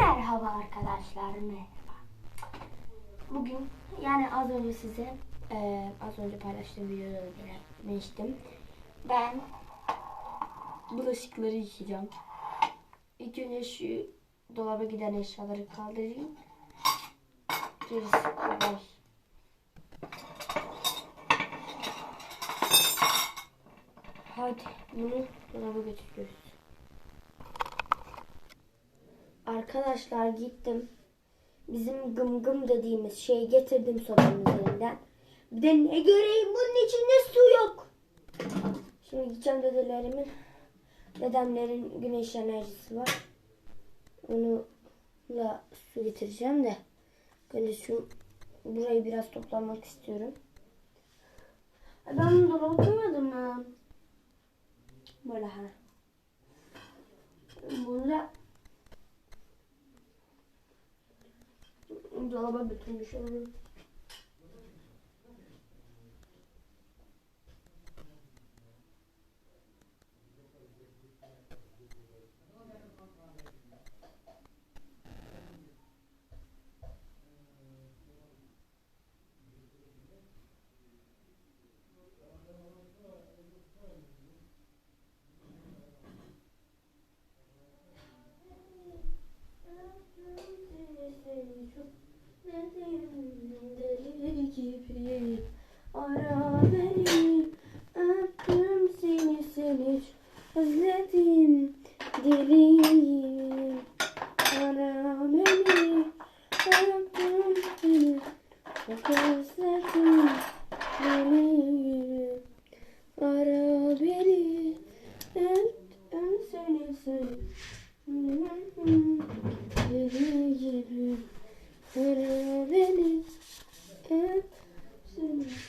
Merhaba arkadaşlar, merhaba. Bugün yani az önce size e, az önce paylaştığım videoda da demiştim. Ben bulaşıkları yıkayacağım. İlk önce şu dolaba giden eşyaları kaldırayım. Gerisi kolay. Hadi bunu dolaba götürüyoruz. Arkadaşlar gittim. Bizim gım gım dediğimiz şeyi getirdim sobanın üzerinden. Bir de ne göreyim bunun içinde su yok. Şimdi gideceğim dedelerimin. Dedemlerin güneş enerjisi var. Onu da su getireceğim de. Böyle şu burayı biraz toplamak istiyorum. Ben bunu dolaba koymadım mı? Böyle ha. Dolaba und sauber betrieben.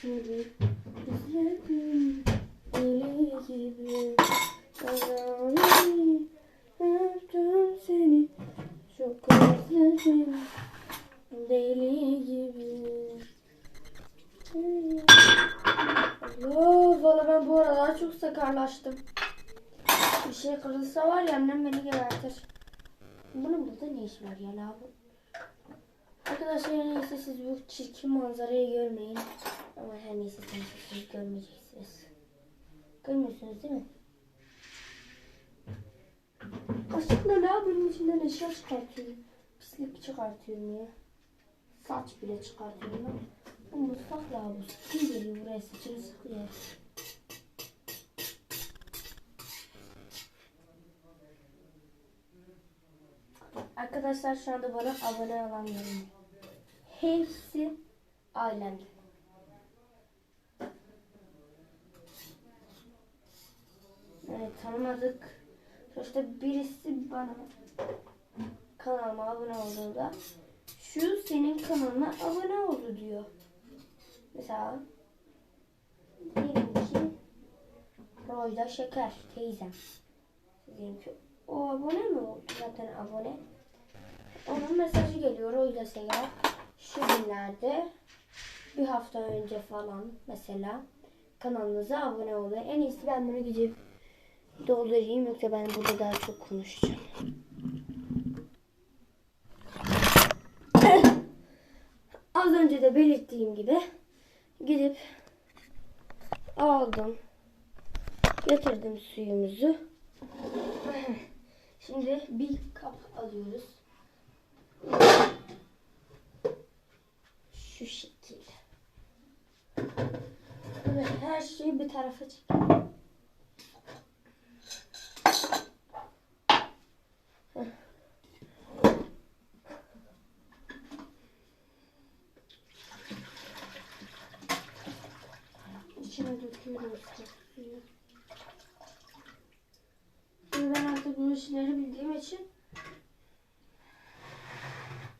Deli gibi Ara beni öptüm seni Çok özledim deli gibi valla ben bu aralar çok sakarlaştım. Bir şey kırılsa var ya annem beni gebertir. Bunun burada ne iş var ya la bu? Arkadaşlar iyisi siz bu çirkin manzarayı. Ama her neyse siz görmeyeceksiniz. Görmüyorsunuz değil mi? Aşkla la bunun içinden eşya çıkartıyorum. Pislik çıkartıyorum ya. Saç bile çıkartıyorum ben. Bu mutfak la bu. Kim geliyor buraya saçını sıkıyor. Arkadaşlar şu anda bana abone olanların hepsi ailemde. Evet tanımadık. Sonuçta birisi bana kanalıma abone olduğunda şu senin kanalına abone oldu diyor. Mesela diyelim ki Royda Şeker teyzem. Diyelim ki o abone mi oldu? Zaten abone. Onun mesajı geliyor Royda Şeker. Şu günlerde bir hafta önce falan mesela kanalınıza abone olun. En iyisi ben bunu gidip doldurayım yoksa ben burada daha çok konuşacağım. Az önce de belirttiğim gibi gidip aldım. Getirdim suyumuzu. Şimdi bir kap alıyoruz. Şu şekil. Evet, her şeyi bir tarafa çekelim. Heh. İçine döküyorum ıslak suyu. Şimdi ben artık bu işleri bildiğim için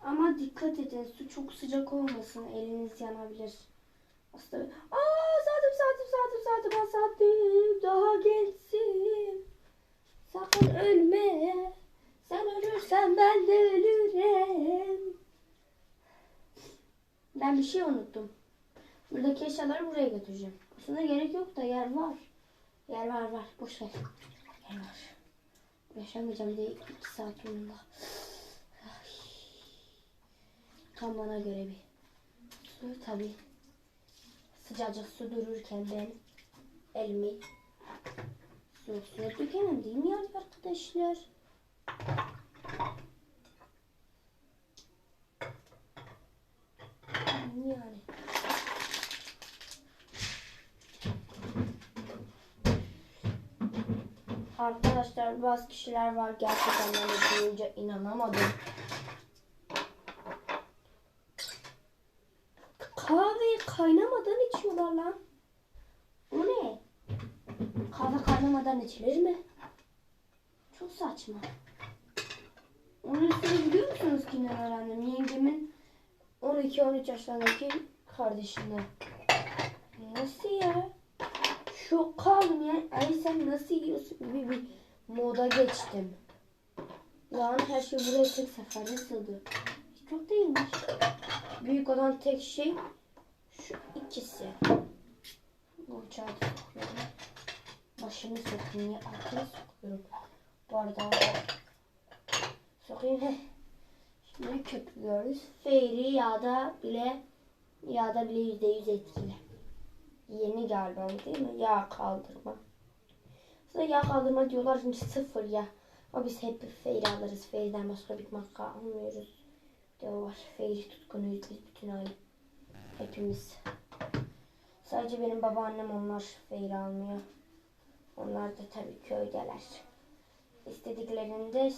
ama edin su çok sıcak olmasın eliniz yanabilir. Aslında aa saatim saatim saatim ah, saatim daha gençsin. Sakın ölme. Sen ölürsen ben de ölürüm. Ben bir şey unuttum. Buradaki eşyaları buraya götüreceğim. Aslında gerek yok da yer var. Yer var var. Boş ver. Yer var. Yaşamayacağım diye iki saat yolunda. Tam bana göre bir su tabi. Sıcacık su dururken ben elimi soğuk suya dökemem değil mi yani arkadaşlar? Yani. Arkadaşlar bazı kişiler var gerçekten ben duyunca inanamadım. Kahve kaynamadan içiyorlar lan. O ne? Kahve kaynamadan içilir mi? Çok saçma. Onun üstüne biliyor musunuz kimden öğrendim? Yengemin 12-13 yaşlarındaki kardeşinden. Nasıl ya? Şok kaldım ya. Ay sen nasıl yiyorsun gibi bir moda geçtim. Yani her şey buraya tek seferde sığdı. Çok değilmiş. Büyük olan tek şey şu ikisi. Bu da sokuyorum. Başını sokayım ya. Arkaya sokuyorum. Arada sokayım. Şimdi köpüyoruz. Fairy yağda bile yağda bile yüzde yüz etkili. Yeni galiba değil mi? Yağ kaldırma. Aslında yağ kaldırma diyorlar şimdi sıfır ya. Ama biz hep Fairy alırız. Fairy'den başka bir marka almıyoruz. De var. Fairy tutkunuyuz biz bütün ay. Hepimiz. Sadece benim babaannem onlar Fairy almıyor. Onlar da tabii köydeler. İstediklerinde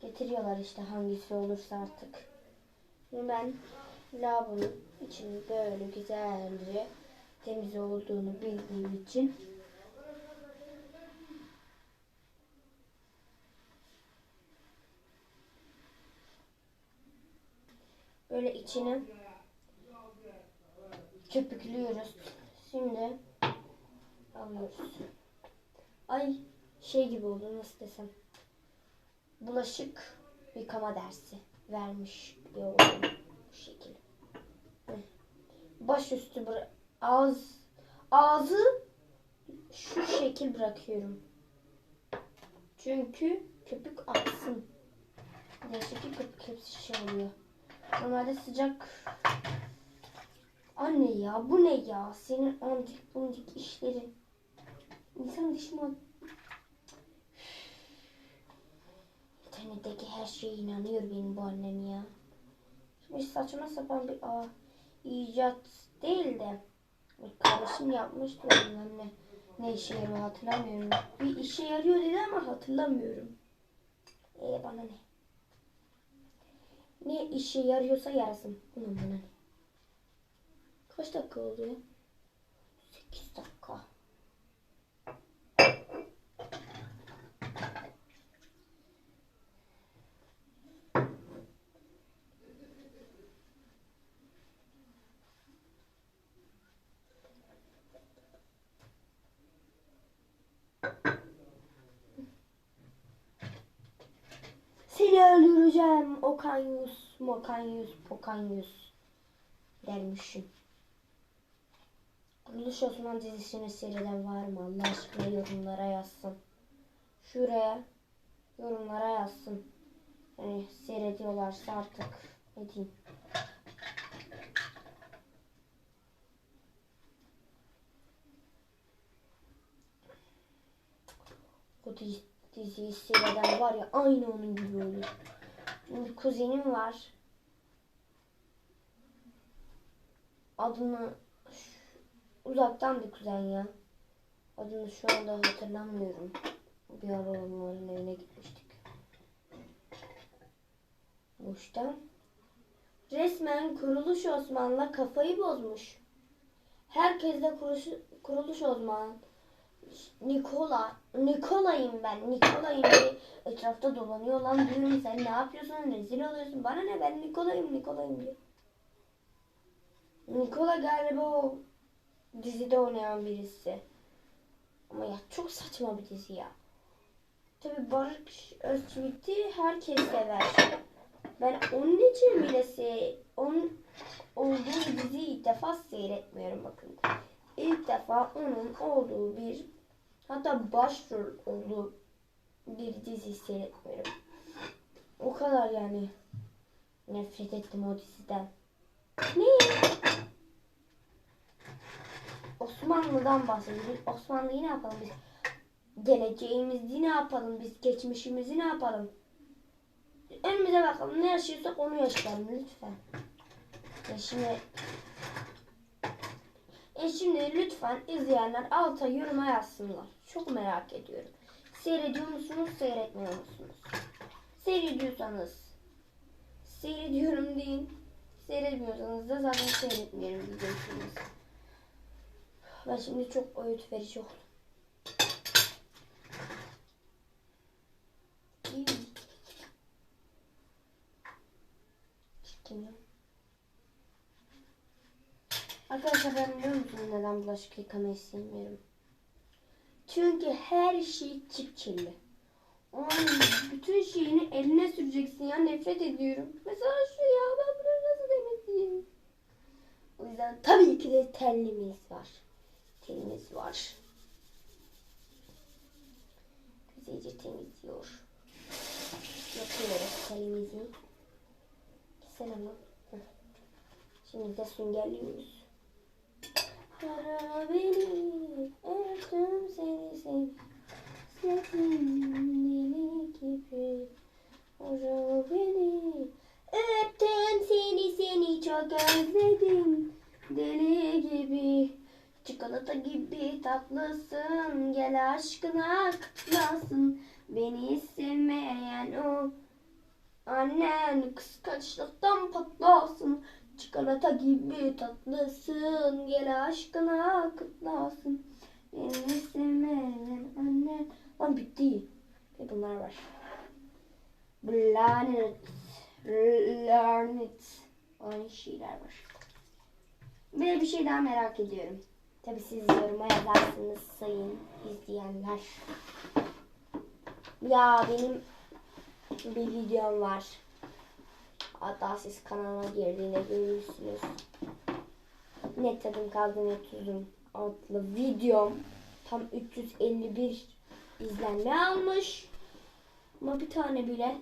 getiriyorlar işte hangisi olursa artık. Ben lavabonun içinin böyle güzelce temiz olduğunu bildiğim için böyle içini köpüklüyoruz. Şimdi alıyoruz. Ay şey gibi oldu nasıl desem. Bulaşık yıkama dersi vermiş gibi oldu bu şekilde. Baş üstü ağız ağzı şu şekil bırakıyorum. Çünkü köpük aksın. Değişik bir köpük hepsi şey oluyor. Normalde sıcak Anne ya bu ne ya? Senin antik bundik işlerin. İnsan dişime İnternetteki her şeye inanıyor benim bu annem ya. Şimdi saçma sapan bir aa, icat değil de kardeşim yapmıştı bilmem ne. Ne işe yarıyor hatırlamıyorum. Bir işe yarıyor dedi ama hatırlamıyorum. Ee bana ne? Ne işe yarıyorsa yarasın. Bunun bana ne? Kaç dakika oldu ya? 8 dakika. Seni öldüreceğim Okanyus, Mokanyus, Pokanyus dermişim. Kuruluş Osman dizisini seyreden var mı? Allah aşkına yorumlara yazsın. Şuraya yorumlara yazsın. Yani seyrediyorlarsa artık ne diyeyim. O dizi, diziyi seyreden var ya aynı onun gibi oluyor. Bir kuzenim var. Adını uzaktan bir kuzen ya. Adını şu anda hatırlamıyorum. Bir ara onların evine gitmiştik. Boştan. Resmen Kuruluş Osman'la kafayı bozmuş. Herkes de kuruluş, kuruluş Osman. Nikola. Nikola'yım ben. Nikola'yım diye etrafta dolanıyor lan diyorum sen ne yapıyorsun rezil oluyorsun. Bana ne ben Nikola'yım Nikola'yım diye. Nikola galiba o dizide oynayan birisi. Ama ya çok saçma bir dizi ya. Tabi Barış Özçivit'i herkes sever. Ben onun için bile se onun olduğu diziyi ilk defa seyretmiyorum bakın. İlk defa onun olduğu bir hatta başrol olduğu bir dizi seyretmiyorum. O kadar yani. Nefret ettim o diziden. Ne? Osmanlı'dan bahsediyoruz. Osmanlı'yı ne yapalım biz? Geleceğimizi ne yapalım biz? Geçmişimizi ne yapalım? Önümüze bakalım. Ne yaşıyorsak onu yaşayalım lütfen. Ya şimdi e şimdi lütfen izleyenler alta yoruma yazsınlar. Çok merak ediyorum. Seyrediyor musunuz, seyretmiyor musunuz? Seyrediyorsanız seyrediyorum deyin. Seyretmiyorsanız da zaten seyretmiyorum diyeceksiniz. Ben şimdi çok öğüt verici oldum. Arkadaşlar ben biliyor musunuz neden bulaşık yıkamayı sevmiyorum? Çünkü her şey çip kirli. Ay, bütün şeyini eline süreceksin ya nefret ediyorum. Mesela şu ya ben bunu nasıl temizleyeyim? O yüzden tabii ki de tellimiz var. Telimiz var. Güzelce temizliyor. Yapıyoruz telimizi. Heh. Şimdi de süngerliyoruz. Ara beni, öptüm seni seni. Sevdim deli gibi. Ara beni, öptüm seni seni çok özledim. Deli gibi. Çikolata gibi tatlısın. Gel aşkına kutlasın. Beni sevmeyen o. Annen kıskançlıktan patlasın. Çikolata gibi tatlısın. Gel aşkına kutlasın. Beni sevmeyen annen. Lan bitti. Ve bunlar var. Planet. Planet. Aynı şeyler var. Ve bir şey daha merak ediyorum. Tabi siz yoruma yazarsınız sayın izleyenler. Ya benim bir videom var. Hatta siz kanalıma girdiğinde görürsünüz. Ne tadım kaldı ne tuzum adlı videom tam 351 izlenme almış. Ama bir tane bile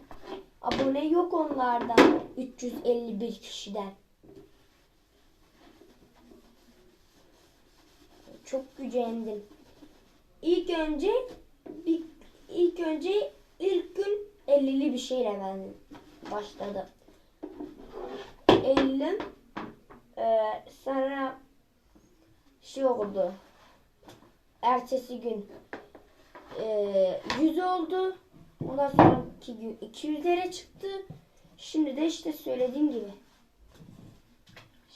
abone yok onlardan 351 kişiden. Çok gücendim. İlk önce bir, ilk önce ilk gün 50'li bir şeyle ben başladım. 50 ee, sonra şey oldu. Ertesi gün ee, 100 oldu. Ondan sonraki gün 200'lere çıktı. Şimdi de işte söylediğim gibi.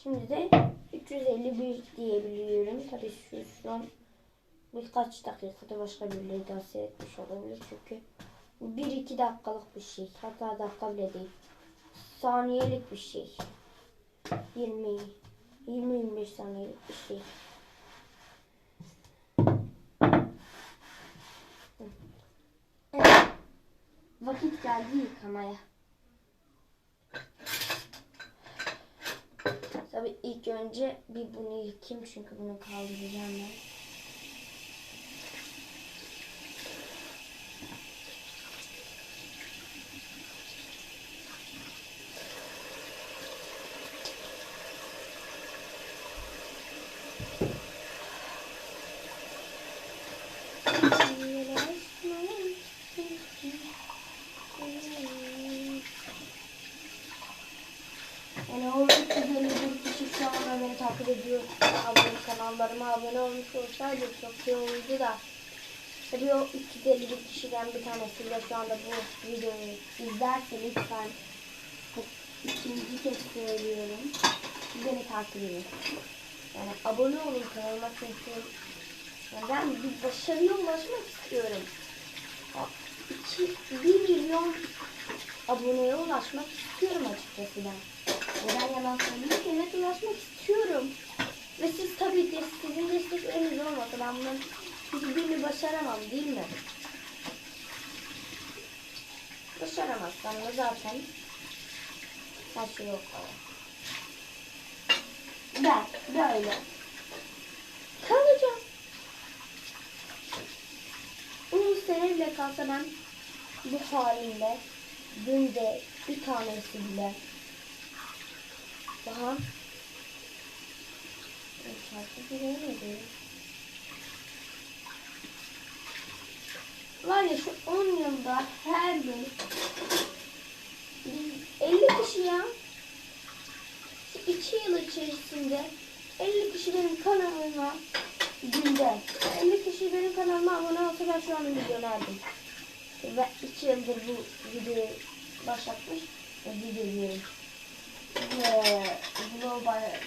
Şimdi de 351 diyebiliyorum. Tabii şu, an birkaç dakikada başka birileri daha seyretmiş olabilir. Çünkü 1-2 dakikalık bir şey. Hatta dakika bile değil. Saniyelik bir şey. 20 20-25 saniyelik bir şey. Vakit geldi yıkamaya. Tabii ilk önce bir bunu yıkayayım çünkü bunu kaldıracağım ben. Yani o 351 kişi şu anda beni takip ediyor. Abone kanallarıma abone olmuş olsaydı çok iyi olurdu da. Tabii o 351 kişiden bir tanesiyle şu anda bu videoyu izlerse lütfen ikinci kez söylüyorum. Beni takip edin. Yani abone olun kanalıma çünkü ben bir başarıya ulaşmak istiyorum. 2, 1 milyon aboneye ulaşmak istiyorum açıkçası ben. Neden yalan söyleyeyim ki? Evet ulaşmak istiyorum. Ve siz tabii ki sizin destekleriniz olmasa ben bunların hiçbirini başaramam değil mi? Başaramazsam da zaten her şey yok falan. Ben böyle kalacağım. Uzun sene bile kalsa ben bu halimde günde bir tanesi bile Daha. Çarpı giremedim. Var ya şu 10 yılda her gün biz 50 kişi ya. Şu 2 yıl içerisinde 50 kişi benim kanalıma günde 50 kişi benim kanalıma abone olsa ben şu an milyonerdim. Ve 2 yıldır bu videoyu başlatmış. Ve vlog bayağı-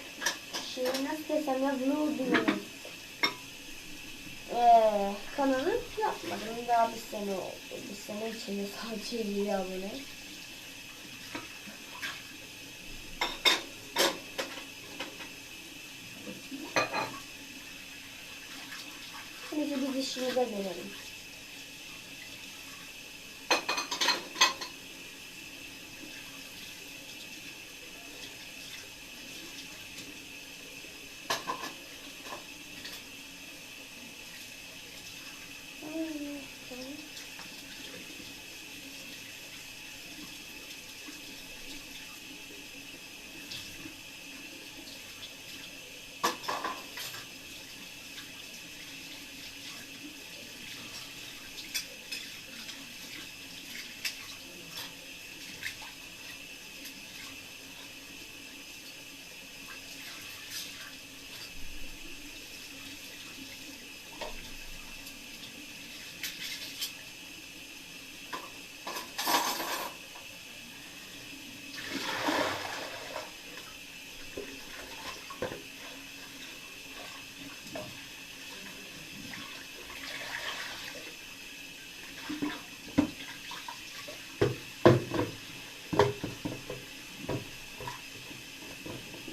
şey nasıl desem ya vlog diyorum. Ee, kanalı yapmadım. Daha bir sene oldu. Bir sene içinde sadece 50 abone. Şimdi biz işimize dönelim.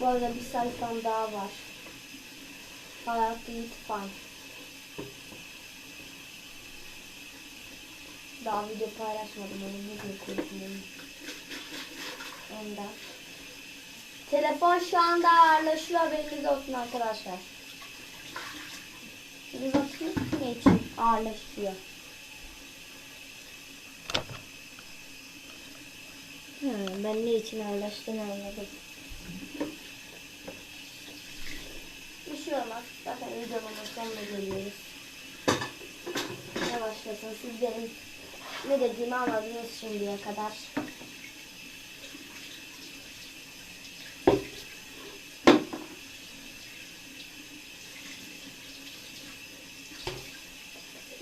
Arada bir sayfam daha var. Hayat Yiğit Fan. Daha video paylaşmadım onu video koydum. Ondan. Telefon şu anda ağırlaşıyor haberiniz olsun arkadaşlar. Bir bakayım ne için ağırlaşıyor. Ha, ben ne için ağırlaştığını anladım. Olmaz. Zaten videonun sonuna geliyoruz. Yavaşlasın. Sizlerin ne dediğimi anladınız şimdiye kadar.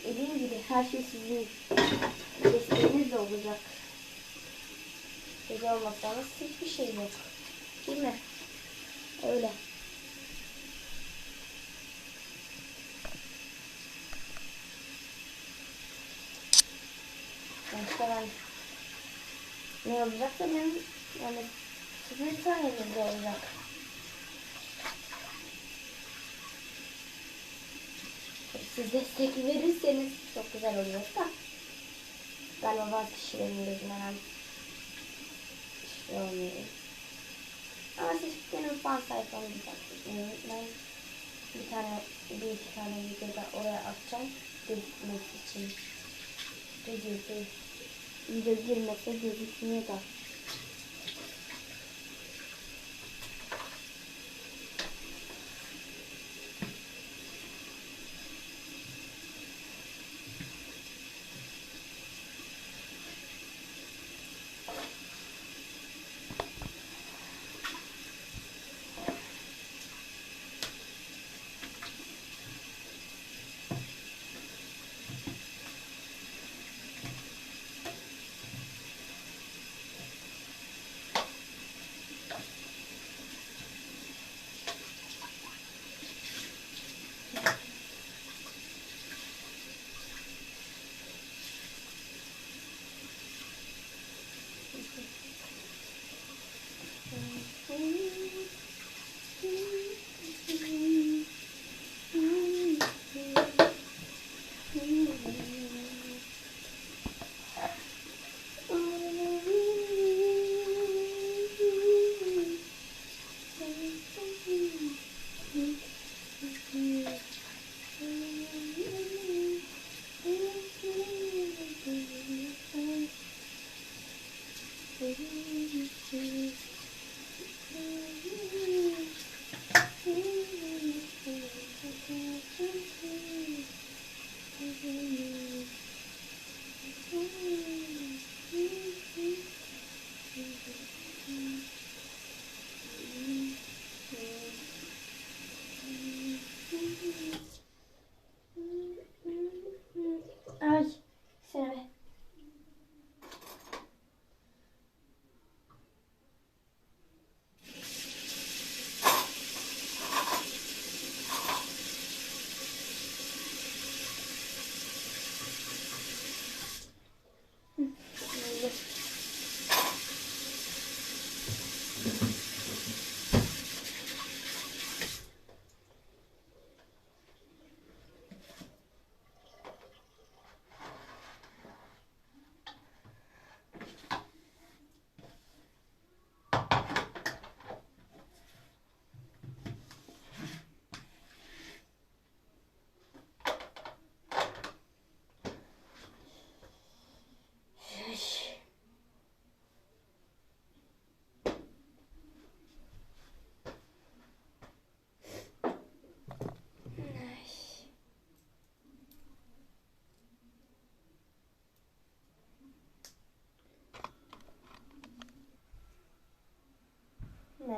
Dediğim gibi her şey sizin desteğinizle olacak. Siz olmasanız hiçbir şey yok. Değil mi? Öyle. Ben ne olacaksa benim yani sizin sayenizde olacak. Siz destek verirseniz çok güzel oluyor da. Galiba bazı kişilerin gözünden şey olmuyor. Ama siz benim fan sayfamı bir Ben bir tane, bir iki tane videoda oraya atacağım. Gözükmesi için. Video, video girmese gözükmüyor da.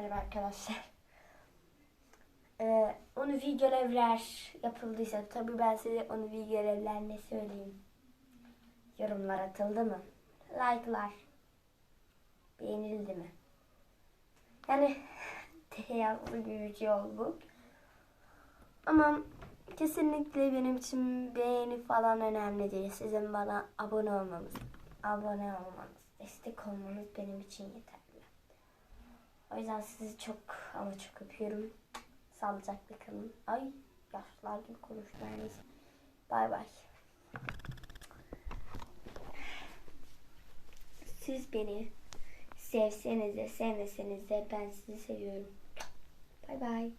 Merhaba arkadaşlar. Ee, UNIVI görevler yapıldıysa tabii ben size UNIVI görevler ne söyleyeyim. Yorumlar atıldı mı? Like'lar. Beğenildi mi? Yani gibi bir bu. Ama kesinlikle benim için beğeni falan önemli değil. Sizin bana abone olmanız, abone olmanız, destek olmanız benim için yeterli. O yüzden sizi çok ama çok öpüyorum. Sağlıcakla kalın. Ay yaşlılar gibi konuştum. Bay bay. Siz beni sevseniz de sevmeseniz de ben sizi seviyorum. Bay bay.